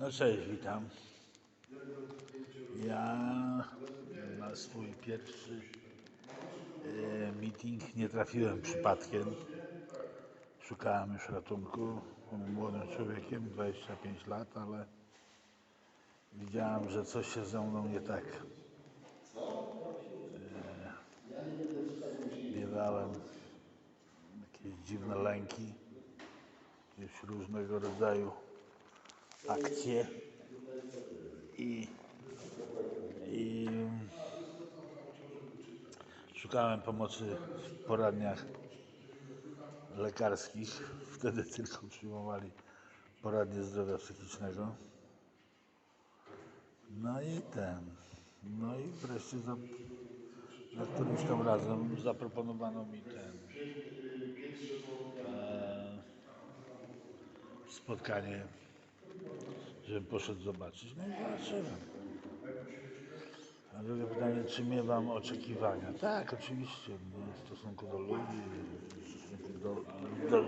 No cześć, witam. Ja na swój pierwszy e, meeting nie trafiłem przypadkiem. Szukałem już ratunku. Byłem młodym człowiekiem, 25 lat, ale widziałem, że coś się ze mną nie tak. E, jakieś dziwne lęki, jakieś różnego rodzaju akcje i, i szukałem pomocy w poradniach lekarskich. Wtedy tylko przyjmowali poradnie zdrowia psychicznego. No i ten. No i wreszcie za, za którymś tam razem zaproponowano mi ten e, spotkanie żebym poszedł zobaczyć. No i zobaczyłem. A drugie pytanie, czy miewam oczekiwania? Tak, oczywiście, w stosunku do ludzi, do, do,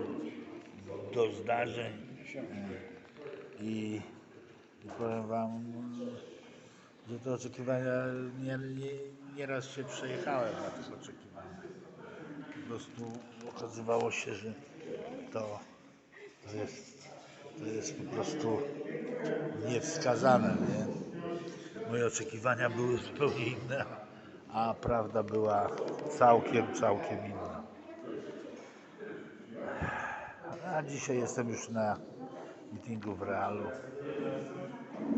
do zdarzeń. I, I powiem Wam, że te oczekiwania, nie, nie, nieraz się przejechałem na tych oczekiwaniach. Po prostu okazywało się, że to jest to jest po prostu niewskazane, nie? Moje oczekiwania były zupełnie inne, a prawda była całkiem, całkiem inna. A dzisiaj jestem już na meetingu w Realu.